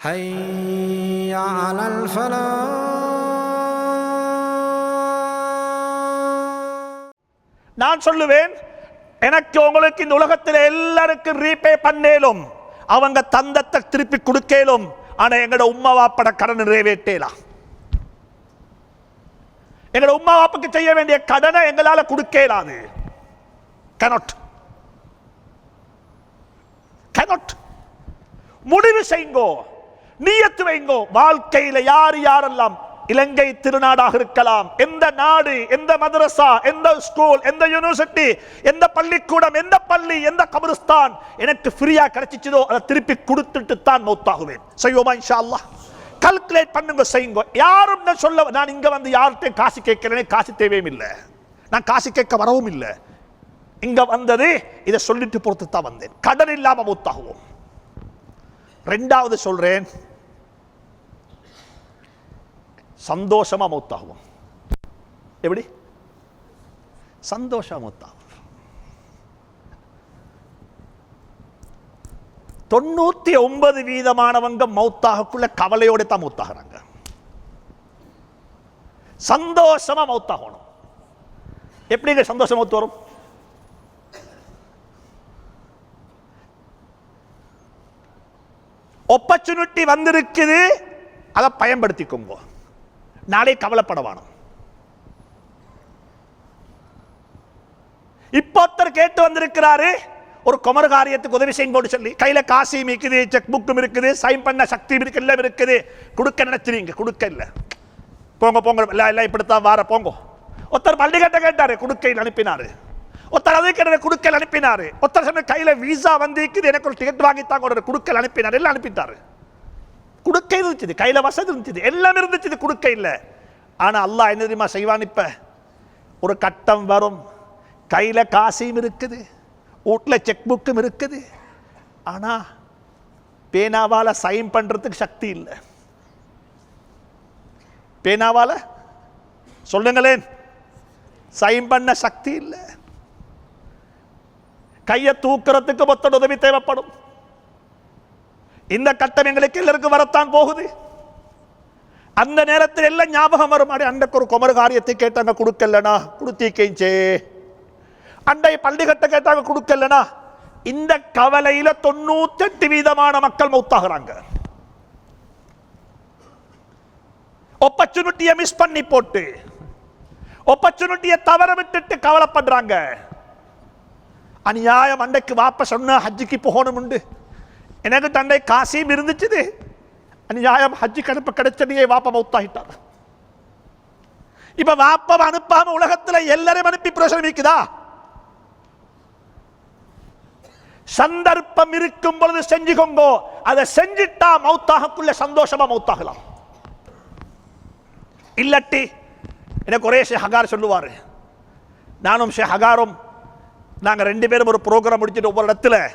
حي على الفلاح நான் சொல்லுவேன் எனக்கு உங்களுக்கு இந்த உலகத்தில் எல்லாருக்கும் ரீபே பண்ணேலும் அவங்க தந்தத்தை திருப்பி கொடுக்கலும் ஆனா எங்கட உம்மா வாப்பட கடன் நிறைவேற்றலாம் எங்கட உம்மா வாப்புக்கு செய்ய வேண்டிய கடனை எங்களால கொடுக்கலாது கனொட் கனொட் முடிவு செய்யுங்கோ நீயத்து வைங்கோ. வாழ்க்கையில யார் யாரெல்லாம் இலங்கை திருநாடாக இருக்கலாம். எந்த நாடு எந்த மதரசா எந்த ஸ்கூல் எந்த யூனிவர்சிட்டி எந்த பள்ளிக்கூடம் எந்த பள்ளி எந்த கபிரிஸ்தான் எனக்கு ஃப்ரீயா கிடைச்சிச்சதோ அதை திருப்பி கொடுத்துட்டு தான் மௌத்தாகுவேன். செய்வோமா இன்ஷா அல்லாஹ் கல்குலேட் பண்ணுங்க செய்யுங்க. யாரும் நான் சொல்ல நான் இங்க வந்து யார்கிட்டையும் காசு கேட்கிறேனே காசு தேவையும் இல்லை. நான் காசு கேட்க வரவும் இல்லை. இங்க வந்தது இதை சொல்லிட்டு பொறுத்து தான் வந்தேன். கடன் இல்லாம மூத்தாகுவோம். ரெண்டாவது சொல்றேன் சந்தோஷமா மௌத்தாகுவோம் எப்படி? சந்தோஷமா மௌத்தாகும். தொண்ணூத்தி ஒன்பது வீதமானவங்க மௌத்தாகக்குள்ள கவலையோட தான் மௌத்தாகிறாங்க. சந்தோஷமா மௌத்தாகணும். எப்படிங்க சந்தோஷம் மௌத்து வரும்? ஒப்பர்ச்சுனிட்டி வந்திருக்குது அதை பயன்படுத்திக்கோங்க. நாளை கவலைப்பட வேணும் இப்போ ஒருத்தர் கேட்டு வந்திருக்கிறாரு ஒரு குமர காரியத்துக்கு உதவி செய்யுங்க சொல்லி. கையில காசியும் இருக்குது செக் புக்கும் இருக்குது சைன் பண்ண சக்தி இருக்கு எல்லாம் இருக்குது கொடுக்க நினைச்சிருங்க கொடுக்க இல்லை. போங்க போங்க எல்லாம் எல்லாம் இப்படித்தான் வார போங்க. ஒருத்தர் பள்ளிக்கட்டை கேட்டாரு கொடுக்கையில் அனுப்பினாரு. ஒருத்தர் அதே கேட்ட கொடுக்கல் அனுப்பினாரு. ஒருத்தர் சொன்ன கையில விசா வந்திருக்குது எனக்கு ஒரு டிக்கெட் வாங்கி தாங்க ஒரு குடுக்கல் அனுப்பினார் எல்லாம் அனுப்பிட்டாரு. கொடுக்க இருந்துச்சு கையில வசதி இருந்துச்சு எல்லாம் இருந்துச்சு கொடுக்க இல்லை ஆனா அல்லாஹ் என்ன தெரியுமா செய்வான் இப்ப? ஒரு கட்டம் வரும் கையில காசையும் இருக்குது வீட்டில் செக் புக்கும் இருக்குது. ஆனா பேனாவால சைன் பண்றதுக்கு சக்தி இல்லை. பேனாவால? சொல்லுங்களேன். சைன் பண்ண சக்தி இல்லை. கையை தூக்குறதுக்கு மொத்த உதவி தேவைப்படும். இந்த கட்டம் எங்களுக்கு எல்லாருக்கும் வரத்தான் போகுது. அந்த நேரத்தில் எல்லாம் ஞாபகம் வரும். அடே அண்டைக்கு ஒரு குமர காரியத்தை கேட்டாங்க கொடுக்கலனா? கொடுத்தீக்கே அண்டை பள்ளி கட்ட கேட்டாங்க கொடுக்கலனா? இந்த கவலையில தொண்ணூத்தெட்டு வீதமான மக்கள் மௌத்தாகிறாங்க. ஆப்பர்ச்சுனிட்டியை மிஸ் பண்ணி போட்டு ஆப்பர்ச்சுனிட்டியை தவற விட்டுட்டு கவலைப்படுறாங்க. அநியாயம் அண்டைக்கு வாப்ப சொன்ன ஹஜ்ஜுக்கு போகணும் உண்டு எனக்கு தந்தை காசியும் இருந்துச்சுது. அநியாயம் ஹஜ்ஜு கடுப்பு கிடைச்சடியே வாப்ப மௌத்தாகிட்டார். இப்ப வாப்பம் அனுப்பாம உலகத்துல எல்லாரையும் அனுப்பி பிரயோசனமிக்குதா சந்தர்ப்பம் இருக்கும் பொழுது செஞ்சுக்கோங்கோ. அதை செஞ்சிட்டா மௌத்தாகக்குள்ள சந்தோஷமா மௌத்தாகலாம். இல்லட்டி எனக்கு ஒரே ஷே ஹகார் சொல்லுவாரு. நானும் ஷே ஹகாரும் நாங்கள் ரெண்டு பேரும் ஒரு ப்ரோக்ராம் முடிச்சுட்டு ஒவ்வொரு இடத்துல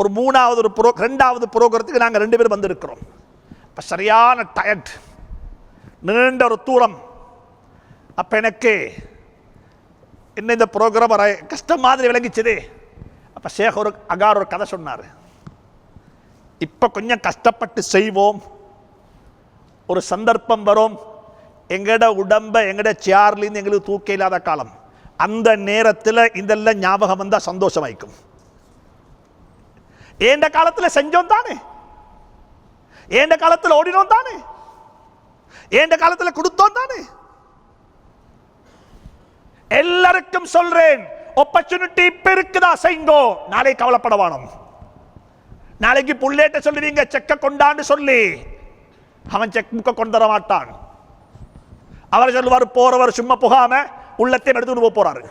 ஒரு மூணாவது ஒரு ப்ரோ ரெண்டாவது ப்ரோக்ராத்துக்கு நாங்கள் ரெண்டு பேரும் வந்திருக்கிறோம். இப்போ சரியான டயர்ட் நீண்ட ஒரு தூரம். அப்போ எனக்கு என்ன இந்த ப்ரோக்ராம் கஷ்டம் மாதிரி விளங்கிச்சது. அப்போ சேக ஒரு அகார் ஒரு கதை சொன்னார். இப்போ கொஞ்சம் கஷ்டப்பட்டு செய்வோம். ஒரு சந்தர்ப்பம் வரும். எங்கட உடம்ப எங்கட சேர்லேருந்து எங்களுக்கு தூக்க இல்லாத காலம். அந்த நேரத்தில் இதெல்லாம் ஞாபகம் வந்தால் சந்தோஷமாயிக்கும். ஏண்ட காலத்துல செஞ்சோம் தானே? ஏண்ட காலத்துல ஓடினோம் தானே? ஏண்ட காலத்துல கொடுத்தோம் தானே? எல்லாருக்கும் சொல்றேன் ஆப்பர்ச்சுனிட்டி இப்ப இருக்குதா செய்ங்கோ நாளை கவலைப்பட வேணும். நாளைக்கு புள்ளேட்ட சொல்லுவீங்க செக்க கொண்டான்னு சொல்லி. அவன் செக் புக்கை கொண்டு தர மாட்டான். அவர் சொல்லுவார் போறவர் சும்மா புகாம உள்ளத்தையும் எடுத்துட்டு போக போறாரு.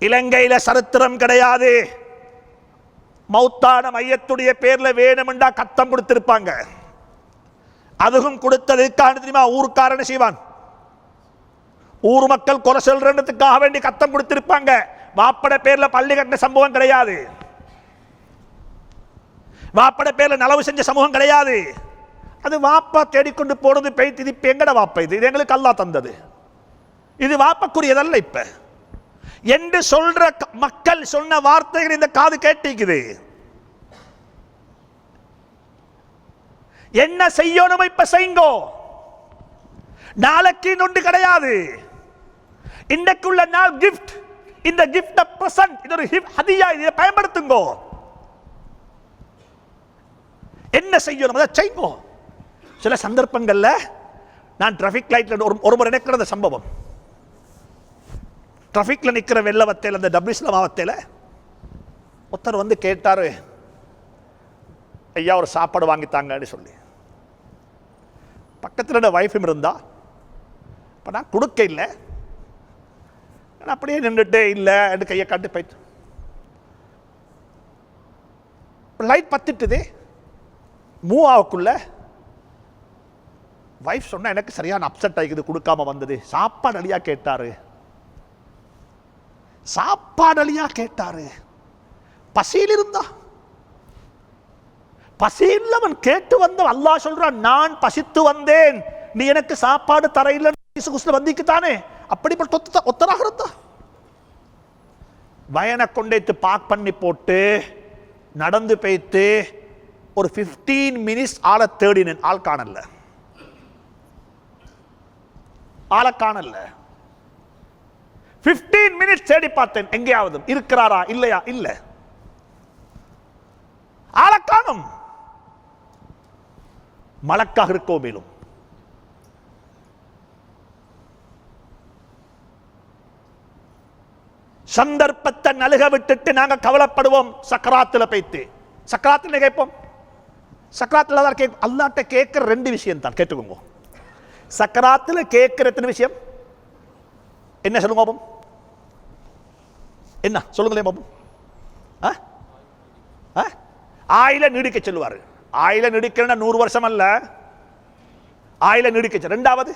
இலங்கையில சரித்திரம் கிடையாது. மௌத்தான மையத்துடைய பேர்ல வேணுமெண்டா கத்தம் கொடுத்திருப்பாங்க. அதுவும் கொடுத்ததுக்கான தெரியுமா? ஊருக்காரன் செய்வான். ஊர் மக்கள் குறை சொல்றதுக்காக வேண்டி கத்தம் கொடுத்திருப்பாங்க. வாப்பட பேர்ல பள்ளி கட்டின சம்பவம் கிடையாது. வாப்பட பேர்ல நலவு செஞ்ச சமூகம் கிடையாது. அது வாப்பா தேடிக்கொண்டு போனது பெய்த்து இது இப்ப எங்கட வாப்பா இது? இது எங்களுக்கு அல்லா தந்தது. இது வாப்பக்குரியதல்ல இப்ப. என்று சொல்ற மக்கள் சொன்ன வார்த்தைகள் இந்த காது கேட்டிக்குது. என்ன செய்யணும் இப்ப செய்யுங்கோ நாளைக்கு நொண்டு கிடையாது. இன்றைக்குள்ள நாள் கிஃப்ட் இந்த கிஃப்ட் பிரசன்ட் இது ஒரு ஹதியா இதை. பயன்படுத்துங்கோ. என்ன செய்யணும்? அதை செய்யுங்கோ சில சந்தர்ப்பங்கள்ல நான் டிராஃபிக் லைட்ல ஒரு ஒரு முறை நிற்கிற சம்பவம். ட்ராஃபிக்கில் நிற்கிற நிக்கிற வெள்ளவத்தையில் அந்த டபிள்யூஸ்ல மாவத்தையில் ஒருத்தர் வந்து கேட்டார் ஐயா ஒரு சாப்பாடு வாங்கித்தாங்கன்னு சொல்லி. பக்கத்தில் ஒய்ஃபும் இருந்தா இப்போ நான் கொடுக்க இல்லை. நான் அப்படியே நின்றுட்டு இல்லை என்று கையை காட்டி போயிட்டு. லைட் பத்துட்டுது. மூவ் ஆகக்குள்ள ஒய்ஃப் சொன்னால் எனக்கு சரியான அப்செட் ஆகிக்குது கொடுக்காம வந்தது. சாப்பாடு அழியாக கேட்டார். சாப்பாடு அழியா கேட்டாரு. பசியில் இருந்தா? பசியில் அவன் கேட்டு வந்த அல்லாஹ் சொல்றான் நான் பசித்து வந்தேன். நீ எனக்கு சாப்பாடு தரையில் வந்திக்குத்தானே அப்படிப்பட்ட ஒத்தராக இருந்தா? வயனை கொண்டேத்து பாக் பண்ணி போட்டு நடந்து போய்த்து ஒரு 15 மினிட்ஸ் ஆளை தேடினேன். ஆள் காணல. ஆளை காணல. 15 மினிட்ஸ் தேடி பார்த்தேன். எங்கேயாவது இருக்கிறாரா? இல்லையா? இல்ல. ஆளை மலக்காக இருக்கோ மேலும். சந்தர்ப்பத்தை நலுக விட்டுட்டு நாங்க கவலைப்படுவோம். சக்கராத்துல பைத்து. சக்கராத்துல கேட்போம்? சக்கராத்துல தான் கேட்போம். அல்லாட்ட கேட்கிற ரெண்டு விஷயம் தான். கேட்டுக்கோங்க. சக்கராத்துல கேட்கிற எத்தனை விஷயம்? என்ன சொல்லுங்க என்ன சொல்லுங்களேன் பாப்போம் ஆ? ஆ? ஆயில நீடிக்க சொல்லுவாரு ஆயில நீடிக்கிறன்னா நூறு வருஷம் அல்ல ஆயில நீடிக்க சொல்லு. ரெண்டாவது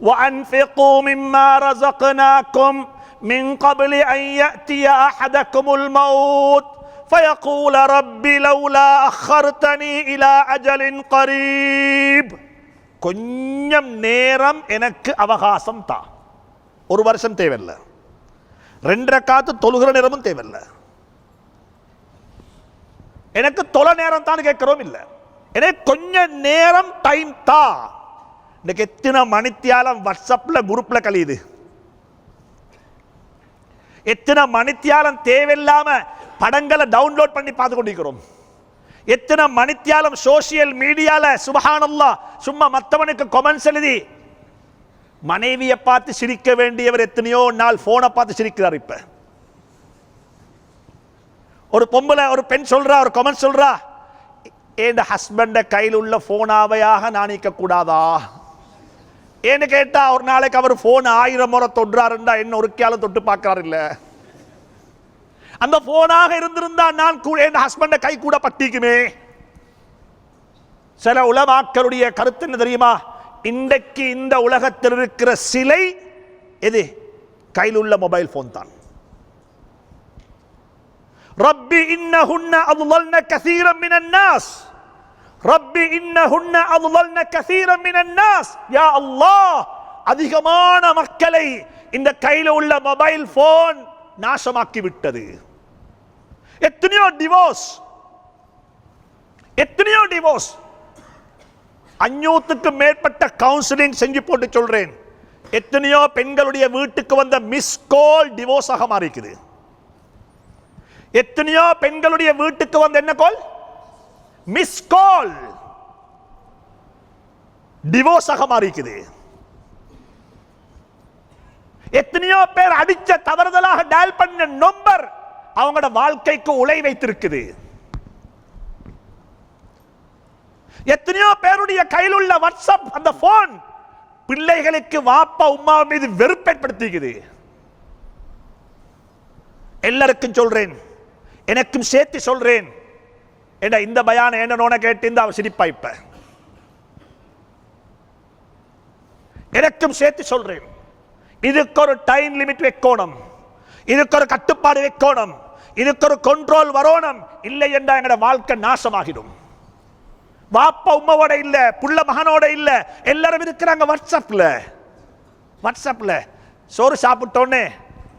وأنفقوا مما رزقناكم من قبل أن يأتي أحدكم الموت فيقول رب لولا أخرتني إلى أجل قريب கொஞ்சம் நேரம் எனக்கு அவகாசம் தா ஒரு வருஷம் தேவையில்லை. ரெண்டரை காத்து தொழுகிற நேரமும் தேவையில்லை. எனக்கு தொலை நேரம் தான் கேட்கிறோம் இல்லை. எனக்கு கொஞ்ச நேரம் டைம் தா. இன்னைக்கு எத்தனை மணித்தியாலம் வாட்ஸ்அப்பில் குரூப்பில் கழியுது? எத்தனை மணித்தியாலம் தேவையில்லாம படங்களை டவுன்லோட் பண்ணி பார்த்து கொண்டிருக்கிறோம்? எத்தனை மணித்தியாலம் சோசியல் மீடியாவில் சுபஹானல்லா சும்மா மற்றவனுக்கு கொமெண்ட்ஸ் எழுதி மனைவியை பார்த்து சிரிக்க வேண்டியவர் எத்தனையோ நாள் போனை பார்த்து சிரிக்கிறார் இப்ப. ஒரு பொம்பளை ஒரு பெண் சொல்றா ஒரு கமெண்ட் சொல்றா என் ஹஸ்பண்ட கையில் உள்ள போனாவையாக நான் கூடாதா? ஏன்னு கேட்டா ஒரு நாளைக்கு அவர் போன் ஆயிரம் முறை தொடுறாருண்டா என்ன ஒரு கேளும் தொட்டு பார்க்கறாரு இல்ல. அந்த போனாக இருந்திருந்தா நான் கூட என் ஹஸ்பண்ட கை கூட பட்டிக்குமே? சில உலமாக்களுடைய கருத்து என்ன தெரியுமா? இன்றைக்கு இந்த உலகத்தில் இருக்கிற சிலை எது? கையில் உள்ள மொபைல் போன் தான். ரப்பி இன்னஹுன்ன அதுலல்ன கசீரம் மினன் நாஸ் ரப்பி இன்னஹுன்ன அதுலல்ன கசீரம் மினன் நாஸ் யா அல்லாஹ் அதிகமான மக்களை இந்த கையில் உள்ள மொபைல் போன் நாசமாக்கி விட்டது எத்தனையோ டிவோர்ஸ் எத்தனையோ டிவோர்ஸ் அஞ்சூத்துக்கு மேற்பட்ட கவுன்சிலிங் செஞ்சு போட்டு சொல்றேன். எத்தனையோ பெண்களுடைய வீட்டுக்கு வந்த மிஸ் கால் ஆக மாறிக்குது. எத்தனையோ பெண்களுடைய வீட்டுக்கு வந்த என்ன கால் மிஸ் கால் ஆக மாறிக்குது. எத்தனையோ பேர் அடிச்ச தவறுதலாக டயல் பண்ண நம்பர் அவங்களோட வாழ்க்கைக்கு உலை வைத்திருக்குது. எத்தனையோ பேருடைய கையில் உள்ள வாட்ஸ்அப் அந்த போன் பிள்ளைகளுக்கு வாப்பா உமா மீது வெறுப்பேற்படுத்திக்குது எல்லாருக்கும் சொல்றேன். எனக்கும் சேர்த்து சொல்றேன். ஏண்டா இந்த பயான என்ன கேட்டு இந்த அவ சிரிப்பா இப்ப. எனக்கும் சேர்த்து சொல்றேன். இதுக்கு ஒரு டைம் லிமிட் வைக்கணும். இதுக்கு ஒரு கட்டுப்பாடு வைக்கணும். இதுக்கு ஒரு கண்ட்ரோல் வரணும். இல்லை என்றால் எங்களோட வாழ்க்கை நாசமாகிடும். வாப்பா உம்மாவோட இல்ல புள்ள மகனோட இல்ல. எல்லாரும் இருக்கிறாங்க வாட்ஸ்அப்ல வாட்ஸ்அப்ல சோறு சாப்பிட்டோன்னே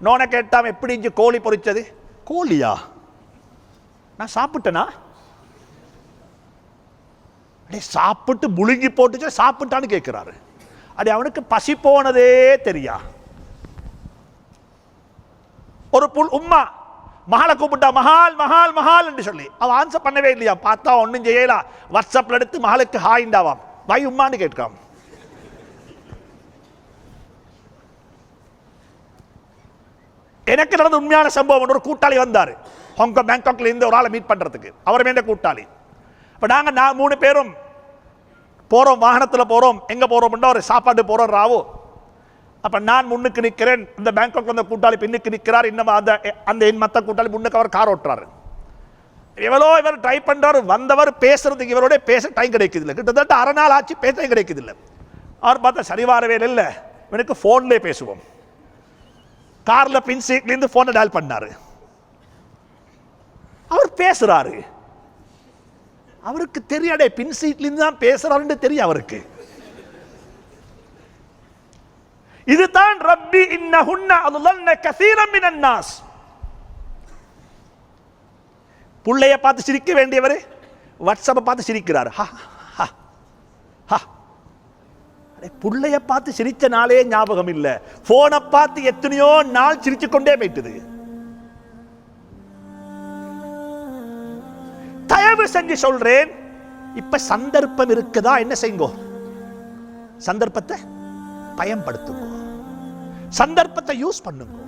நோனை கேட்டாம எப்படி இஞ்சி கோழி பொரிச்சது கோழியா? நான் சாப்பிட்டேனா? அடே சாப்பிட்டு முழுங்கி போட்டுச்சு சாப்பிட்டான்னு கேட்கிறாரு அடே அவனுக்கு பசி போனதே தெரியா? ஒரு புல் உம்மா மகளை கூப்பிட்டா மகால் மகால் மகால் என்று சொல்லி. அவன் ஆன்சர் பண்ணவே இல்லையா? பார்த்தா ஒன்றும் செய்யலாம் வாட்ஸ்அப்பில் எடுத்து மகளுக்கு ஹாய்ண்டாவாம் வை உம்மான்னு கேட்காம் எனக்கு நடந்த உண்மையான சம்பவம் ஒரு கூட்டாளி வந்தார். ஹாங்காங் பேங்காக்ல இருந்து ஒரு ஆளை மீட் பண்ணுறதுக்கு அவர் வேண்ட கூட்டாளி. இப்போ நாங்கள் நான் மூணு பேரும் போகிறோம் வாகனத்தில் போகிறோம் எங்கே போகிறோம்னா ஒரு சாப்பாடு போகிறோம் ராவோ. அப்ப நான் முன்னுக்கு நிற்கிறேன். இந்த பேங்காக்ல வந்த கூட்டாளி பின்னுக்கு நிற்கிறார். இன்னும் அந்த அந்த என் மற்ற கூட்டாளி முன்னுக்கு அவர் கார் ஓட்டுறாரு. எவ்வளோ இவர் ட்ரை பண்றாரு வந்தவர் பேசுறதுக்கு இவரோட பேச டைம் கிடைக்குது இல்லை கிட்டத்தட்ட அரை நாள் ஆச்சு பேச டைம் கிடைக்குது இல்லை அவர் பார்த்தா சரி வரவே இல்லை இவனுக்கு ஃபோன்லேயே பேசுவோம். கார்ல பின் சீட்லேருந்து ஃபோனை டயல் பண்ணாரு. அவர் பேசுறாரு. அவருக்கு தெரியாடே பின் சீட்லேருந்து தான் பேசுறாருன்னு தெரியும் அவருக்கு. இதுதான் ரப்பி இன்னஹுன்ன அதுலன்ன கசீரம் மினன் நாஸ் புள்ளைய பார்த்து சிரிக்க வேண்டியவர் வாட்ஸ்அப்பை பார்த்து சிரிக்கிறார். ஹா ஹா ஹா. புள்ளைய பார்த்து சிரிச்ச நாளே ஞாபகம் இல்ல. போனை பார்த்து எத்தனையோ நாள் சிரிச்சு கொண்டே போயிட்டுது. தயவு செஞ்சு சொல்றேன் இப்ப சந்தர்ப்பம் இருக்குதா என்ன செய்யுங்கோ? சந்தர்ப்பத்தை? பயன்படுத்துங்க. சந்தர்ப்பத்தை யூஸ் பண்ணுங்க.